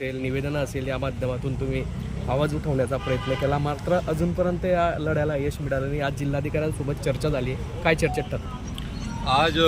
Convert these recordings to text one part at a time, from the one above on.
असेल निवेदनं असेल या माध्यमातून तुम्ही आवाज उठवण्याचा प्रयत्न केला. मात्र अजूनपर्यंत या लढ्याला यश मिळालं नाही. आज जिल्हाधिकाऱ्यांसोबत चर्चा झाली. काय चर्चेत ठरलं आज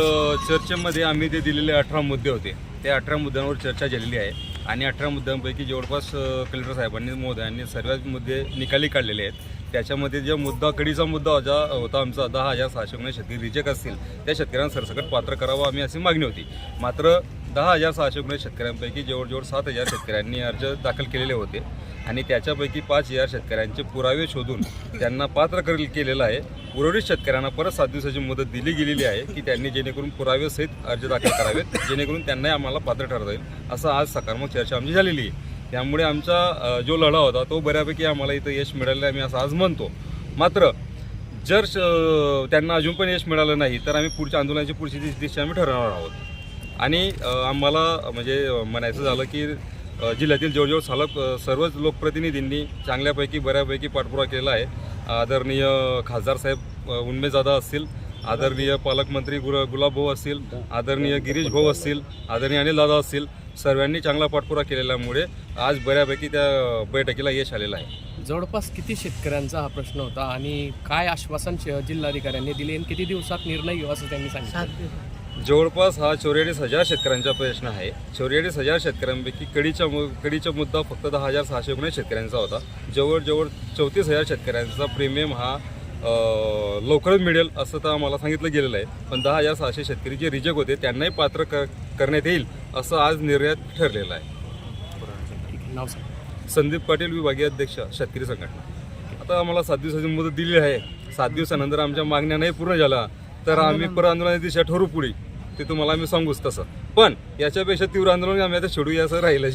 चर्चेमध्ये आम्ही ते दिलेले अठरा मुद्दे होते. त्या अठरा मुद्द्यांवर चर्चा झालेली आहे. आणि अठरा मुद्द्यांपैकी जवळपास कलेक्टर साहेबांनी मोदयांनी सर्वच मुद्दे निकाली काढलेले आहेत. त्याच्यामध्ये जो मुद्दा कडीचा मुद्दा होता होता आमचा दहा हजार सहाशे शेतकरी रिजेक्ट असतील त्या शेतकऱ्यांना सरसकट पात्र करावं आम्ही अशी मागणी होती. मात्र दहा हजार सहाशे एकोणीस शेतकऱ्यांपैकी जवळजवळ सात हजार शेतकऱ्यांनी अर्ज दाखल केलेले होते. आणि त्याच्यापैकी पाच हजार शेतकऱ्यांचे पुरावे शोधून त्यांना पात्र कर केलेलं आहे. उर्वरित शेतकऱ्यांना परत सात दिवसाची मुदत दिली गेलेली आहे की त्यांनी जेणेकरून पुरावेसहित अर्ज दाखल करावेत जेणेकरून त्यांनाही आम्हाला पात्र ठरता येईल. असं आज सकारात्मक चर्चा आमची झालेली आहे. त्यामुळे आमचा जो लढा होता तो बऱ्यापैकी आम्हाला इथं यश मिळालेलं आहे मी असं आज म्हणतो. मात्र जर श- त्यांना अजून पण यश मिळालं नाही तर आम्ही पुढच्या आंदोलनाची पुढची दिशा आम्ही ठरवणार आहोत. आणि आम्हाला म्हणजे म्हणायचं झालं की जिल्ह्यातील जवळजवळ सालक सर्वच लोकप्रतिनिधींनी चांगल्यापैकी बऱ्यापैकी पाठपुरावा केला आहे. आदरणीय खासदार साहेब उन्मेजादा असतील आदरणीय पालकमंत्री गुला गुलाब भाऊ असतील आदरणीय गिरीश भाऊ असतील आदरणीय अनिल दादा असतील सर्वांनी चांगला पाठपुरावा केलेल्यामुळे आज बऱ्यापैकी त्या बैठकीला यश आलेलं आहे. जवळपास किती शेतकऱ्यांचा हा प्रश्न होता आणि काय आश्वासन श- जिल्हाधिकाऱ्यांनी दिले आणि किती दिवसात निर्णय घेऊ असं त्यांनी सांगितलं? जवळपास हा चौऱ्याळीस हजार शेतकऱ्यांचा प्रश्न आहे. चौऱ्याळीस हजार शेतकऱ्यांपैकी कडीचा मु कडीचा मुद्दा फक्त दहा हजार सहाशे एकोणीस शेतकऱ्यांचा होता. जवळजवळ चौतीस हजार शेतकऱ्यांचा प्रीमियम हा लवकरच मिळेल असं तर आम्हाला सांगितलं गेलेलं आहे. पण दहा हजार सहाशे शेतकरी जे रिजेक्ट होते त्यांनाही पात्र क करण्यात येईल असं आज निर्णय ठरलेलं आहे. संदीप पाटील विभागीय अध्यक्ष शेतकरी संघटना. आता आम्हाला सात दिवसाची मुदत दिली आहे. सात दिवसानंतर आमच्या मागण्या नाही पूर्ण झाल्या. तर आम्ही पर आंदोलनाची दिशा ठरू पुढे. ते तुम्हाला आम्ही सांगूच तसं. पण याच्यापेक्षा तीव्र आंदोलन आम्ही आता सोडू असं राहिलं